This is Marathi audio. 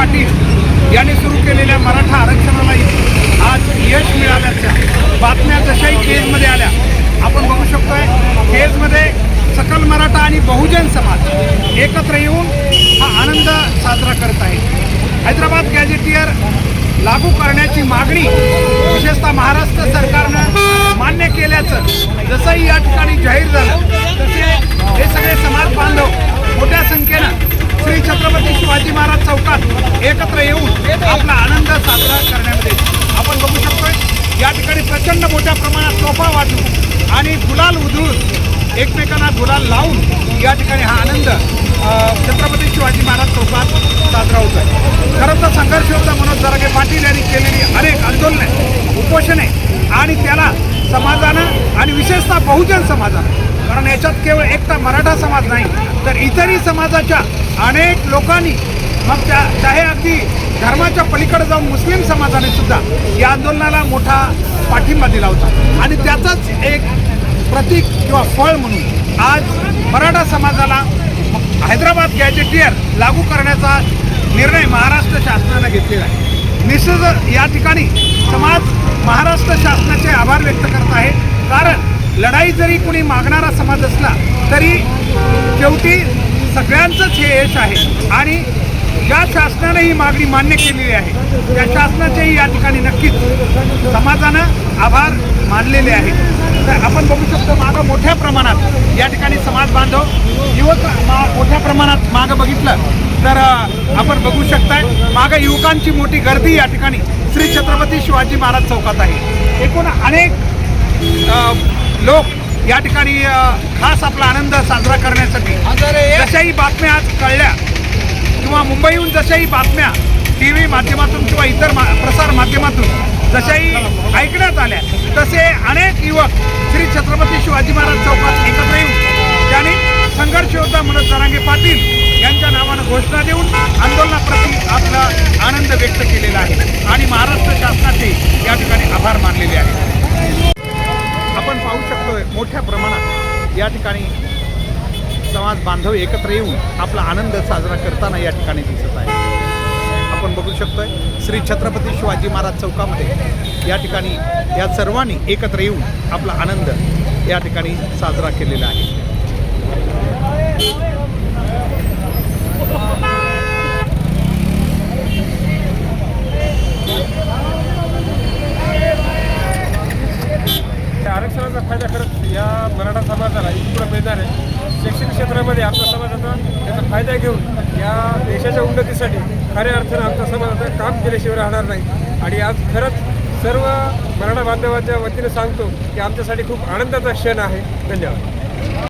पाटील यांनी सुरू केलेल्या मराठा आरक्षणालाही आज यश मिळाल्याच्या बातम्या जशाही केजमध्ये आल्या आपण बघू शकतोय केजमध्ये सकल मराठा आणि बहुजन समाज एकत्र येऊन हा आनंद साजरा करत आहे हैदराबाद गॅजेटियर लागू करण्याची मागणी विशेषतः महाराष्ट्र सरकारनं मान्य केल्याचं जसंही या ठिकाणी जाहीर झालं तसे हे सगळे समाज बांधव मोठ्या संख्येनं श्री छत्रपती शिवाजी महाराज चौकात एकत्र येऊन आपला आनंद साजरा करण्यामध्ये आपण बघू शकतोय या ठिकाणी प्रचंड मोठ्या प्रमाणात तोफा वाटून आणि गुलाल उधळून एकमेकांना गुलाल लावून या ठिकाणी हा आनंद छत्रपती शिवाजी महाराज चौकात साजरा होत आहे. खरं तर संघर्ष होता मनोज जरागे पाटील यांनी केलेली अनेक आंदोलने उपोषणे आणि त्याला समाजानं आणि विशेषतः बहुजन समाजानं कारण याच्यात केवळ एकटा मराठा समाज नाही तर इतरही समाजाच्या अनेक लोकांनी मग त्या चाहे अगदी धर्माच्या पलीकडे जाऊन मुस्लिम समाजाने सुद्धा या आंदोलनाला मोठा पाठिंबा दिला होता. आणि त्याचाच एक प्रतीक किंवा फळ म्हणून. आज मराठा समाजाला हैदराबाद गॅजेटियर लागू करण्याचा निर्णय महाराष्ट्र शासनानं घेतलेला आहे. निश्चितच या ठिकाणी समाज महाराष्ट्र शासनाचे आभार व्यक्त करत आहे. कारण लढाई जरी कोणी मागणारा समाज असला तरी शेवटी सगळ्यांचंच हे यश आहे. आणि ज्या शासनाने ही मागणी मान्य केलेली आहे त्या शासनाचेही या ठिकाणी नक्कीच समाजानं आभार मानलेले आहेत. तर आपण बघू शकतो मागं मोठ्या प्रमाणात या ठिकाणी समाज बांधव युवक मा मोठ्या प्रमाणात मागं बघितलं. तर आपण बघू शकताय मागं युवकांची मोठी गर्दी या ठिकाणी श्री छत्रपती शिवाजी महाराज चौकात आहे. एकूण अनेक लोक या ठिकाणी खास आपला आनंद साजरा करण्यासाठी जशाही बातम्या आज कळल्या किंवा मुंबईहून जशाही बातम्या टी व्ही माध्यमातून किंवा इतर मा प्रसार माध्यमातून जशाही ऐकण्यात आल्या तसे अनेक युवक श्री छत्रपती शिवाजी महाराज चौकात एकत्र येऊन त्यांनी संघर्ष योद्धा मनोज जरांगे पाटील यांच्या नावानं घोषणा देऊन आंदोलनाप्रती आपला आनंद व्यक्त केलेला आहे आणि महाराष्ट्र शासनाचे या ठिकाणी आभार मानलेले आहेत. आपण पाहू शकतोय मोठ्या प्रमाणात या ठिकाणी समाज बांधव एकत्र येऊन आपला आनंद साजरा करताना या ठिकाणी दिसत आहे. आपण बघू शकतोय श्री छत्रपती शिवाजी महाराज चौकामध्ये या ठिकाणी या सर्वांनी एकत्र येऊन आपला आनंद या ठिकाणी साजरा केलेला आहे. त्या फायदा खरंच या मराठा समाजाला इतकं मिळणार आहे. शैक्षणिक क्षेत्रामध्ये आपला समाज आता त्याचा फायदा घेऊन या देशाच्या उन्नतीसाठी खऱ्या अर्थानं आमचा समाज आता काम केल्याशिवाय राहणार नाही. आणि आज खरंच सर्व मराठा बांधवाच्या वतीने सांगतो की आमच्यासाठी खूप आनंदाचा क्षण आहे. धन्यवाद.